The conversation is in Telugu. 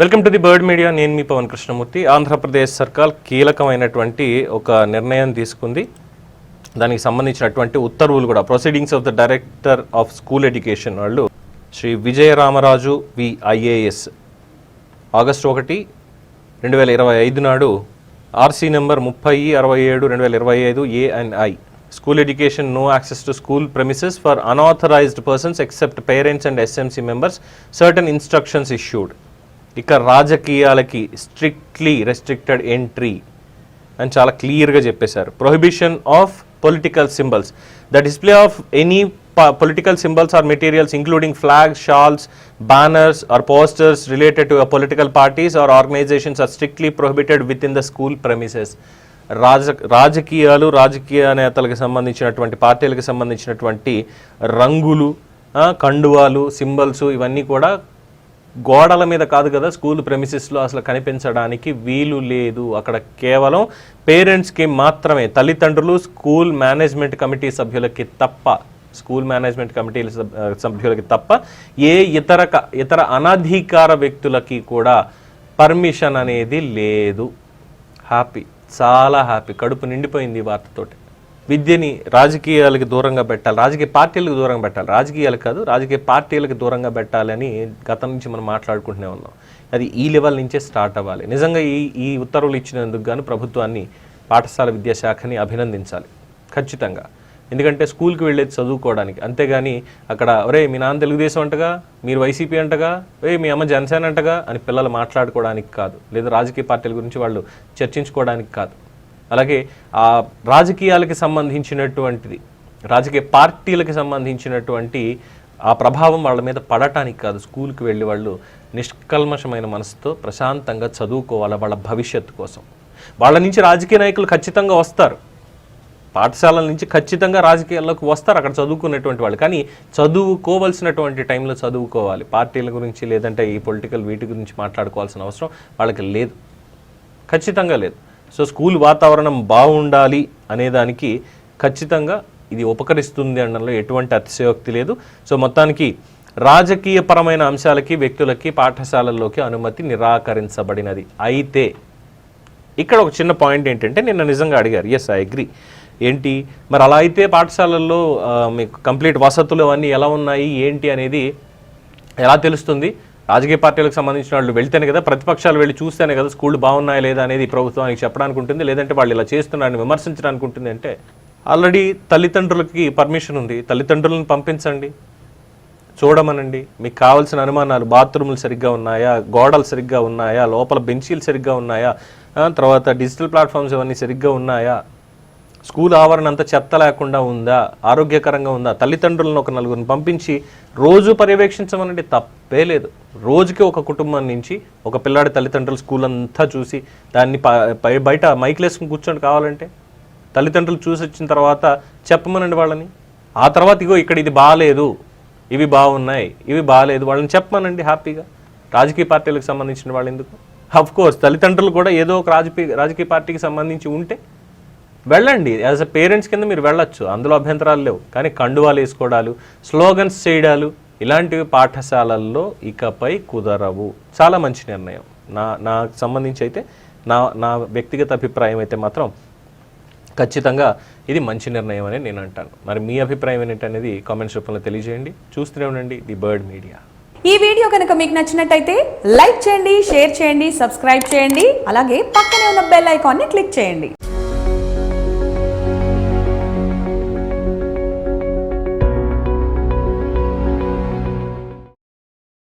Welcome to the bird media. నేను మీ పవన్ కృష్ణమూర్తి. ఆంధ్రప్రదేశ్ సర్కార్ కీలకమైనటువంటి ఒక నిర్ణయం తీసుకుంది. దానికి సంబంధించినటువంటి ఉత్తర్వులు కూడా proceedings of the director of school education వాళ్ళు Shri Vijaya Ramaraju V IAS August ఒకటి రెండు వేల ఇరవై ఐదు నాడు ఆర్సీ నెంబర్ ముప్పై అరవై ఏడు రెండు వేల ఇరవై ఐదు ANI school education no access to school premises for unauthorised persons except parents and SMC members certain instructions issued ఇక రాజకీయాలకి స్ట్రిక్ట్లీ రెస్ట్రిక్టెడ్ ఎంట్రీ అని చాలా క్లియర్గా చెప్పేశారు. Prohibition of political symbols the display of any political symbols or materials including flags shawls banners or posters related to political parties or organisations are strictly prohibited within the school premises రాజ రాజకీయాలు రాజకీయ నేతలకు సంబంధించినటువంటి పార్టీలకు సంబంధించినటువంటి రంగులు కండువాలు సింబల్స్ ఇవన్నీ కూడా గోడల మీద కాదు కదా స్కూల్ ప్రెమిసెస్లో అసలు కనిపించడానికి వీలు లేదు. అక్కడ కేవలం పేరెంట్స్కి మాత్రమే తల్లిదండ్రులు స్కూల్ మేనేజ్మెంట్ కమిటీ సభ్యులకి తప్ప స్కూల్ మేనేజ్మెంట్ కమిటీ సభ్యులకి తప్ప ఏ ఇతర క- ఇతర అనధికార వ్యక్తులకి కూడా పర్మిషన్ అనేది లేదు. హ్యాపీ చాలా హ్యాపీ కడుపు నిండిపోయింది వార్తతోటి. విద్యని రాజకీయాలకి దూరంగా పెట్టాలి రాజకీయ పార్టీలకు దూరంగా పెట్టాలి. రాజకీయాలకు కాదు రాజకీయ పార్టీలకు దూరంగా పెట్టాలని గతం నుంచి మనం మాట్లాడుకుంటూనే ఉన్నాం. అది ఈ లెవెల్ నుంచే స్టార్ట్ అవ్వాలి. నిజంగా ఈ ఈ ఉత్తర్వులు ఇచ్చినందుకు గాను ప్రభుత్వాన్ని పాఠశాల విద్యాశాఖని అభినందించాలి. ఖచ్చితంగా. ఎందుకంటే స్కూల్కి వెళ్ళేది చదువుకోవడానికి. అంతేగాని అక్కడ ఒరే మీ నాన్న తెలుగుదేశం అంటగా? మీరు వైసీపీ అంటగా? ఏ మీ అమ్మ జనసేన అంటగా? అని పిల్లలు మాట్లాడుకోవడానికి కాదు. లేదా రాజకీయ పార్టీల గురించి వాళ్ళు చర్చించుకోవడానికి కాదు. అలాగే ఆ రాజకీయాలకి సంబంధించినటువంటిది రాజకీయ పార్టీలకు సంబంధించినటువంటి ఆ ప్రభావం వాళ్ళ మీద పడటానికి కాదు. స్కూల్కి వెళ్ళి వాళ్ళు నిష్కల్మషమైన మనసుతో ప్రశాంతంగా చదువుకోవాలి వాళ్ళ భవిష్యత్తు కోసం. వాళ్ళ నుంచి రాజకీయ నాయకులు ఖచ్చితంగా వస్తారు. పాఠశాలల నుంచి ఖచ్చితంగా రాజకీయాల్లోకి వస్తారు అక్కడ చదువుకునేటువంటి వాళ్ళు. కానీ చదువుకోవలసినటువంటి టైంలో చదువుకోవాలి. పార్టీల గురించి లేదంటే ఈ పొలిటికల్ వీటి గురించి మాట్లాడుకోవాల్సిన అవసరం వాళ్ళకి లేదు. ఖచ్చితంగా లేదు. సో స్కూల్ వాతావరణం బాగుండాలి అనేదానికి ఖచ్చితంగా ఇది ఉపకరిస్తుంది అనడంలో ఎటువంటి అతిశయోక్తి లేదు. సో మొత్తానికి రాజకీయపరమైన అంశాలకి వ్యక్తులకి పాఠశాలల్లోకి అనుమతి నిరాకరించబడినది. అయితే ఇక్కడ ఒక చిన్న పాయింట్ ఏంటంటే నిన్న నిజంగా అడిగారు. ఎస్ ఐ అగ్రి ఏంటి? మరి అలా అయితే పాఠశాలల్లో మీకు కంప్లీట్ వసతులు అవన్నీ ఎలా ఉన్నాయి? ఏంటి అనేది ఎలా తెలుస్తుంది? రాజకీయ పార్టీలకు సంబంధించిన వాళ్ళు వెళ్తేనే కదా ప్రతిపక్షాలు వెళ్ళి చూస్తేనే కదా స్కూళ్ళు బాగున్నాయా లేదా అనేది ప్రభుత్వానికి చెప్పడానికి ఉంటుంది లేదంటే వాళ్ళు ఇలా చేస్తున్నారని విమర్శించడానికి ఉంటుంది అంటే ఆల్రెడీ తల్లిదండ్రులకి పర్మిషన్ ఉంది. తల్లిదండ్రులను పంపించండి. చూడమనండి. మీకు కావాల్సిన అనుమానాలు బాత్రూములు సరిగ్గా ఉన్నాయా? గోడలు సరిగ్గా ఉన్నాయా? లోపల బెంచీలు సరిగ్గా ఉన్నాయా? తర్వాత డిజిటల్ ప్లాట్ఫామ్స్ ఇవన్నీ సరిగ్గా ఉన్నాయా? స్కూల్ ఆవరణ అంతా చెత్త లేకుండా ఉందా? ఆరోగ్యకరంగా ఉందా? తల్లిదండ్రులను ఒక నలుగురిని పంపించి రోజు పర్యవేక్షించమనండి తప్పే లేదు. రోజుకి ఒక కుటుంబం నుంచి ఒక పిల్లాడి తల్లిదండ్రులు స్కూల్ అంతా చూసి దాన్ని బయట మైక్లేసుకుని కూర్చొని కావాలంటే. తల్లిదండ్రులు చూసి వచ్చిన తర్వాత చెప్పమనండి వాళ్ళని. ఆ తర్వాత ఇగో ఇక్కడ ఇది బాగాలేదు ఇవి బాగున్నాయి. ఇవి బాగాలేదు వాళ్ళని చెప్పమనండి హ్యాపీగా. రాజకీయ పార్టీలకు సంబంధించిన వాళ్ళు ఎందుకు? అఫ్ కోర్స్ తల్లిదండ్రులు కూడా ఏదో ఒక రాజకీయ రాజకీయ పార్టీకి సంబంధించి ఉంటే వెళ్ళండి. యాజ్ అ పేరెంట్స్ కింద మీరు వెళ్ళొచ్చు. అందులో అభ్యంతరాలు లేవు. కానీ కండువాలు వేసుకోవడాలు స్లోగన్స్ చేయడాలు ఇలాంటివి పాఠశాలల్లో ఇకపై కుదరవు. చాలా మంచి నిర్ణయం. నా నాకు సంబంధించి అయితే నా నా వ్యక్తిగత అభిప్రాయం అయితే మాత్రం ఖచ్చితంగా ఇది మంచి నిర్ణయం అని నేను అంటాను. మరి మీ అభిప్రాయం ఏంటనేది కామెంట్స్ రూపంలో తెలియజేయండి. చూస్తూనే ఉండండి ది బర్డ్ మీడియా. ఈ వీడియో కనుక మీకు నచ్చినట్టయితే లైక్ చేయండి షేర్ చేయండి సబ్స్క్రైబ్ చేయండి. అలాగే పక్కనే ఉన్న బెల్ ఐకాన్ని క్లిక్ చేయండి.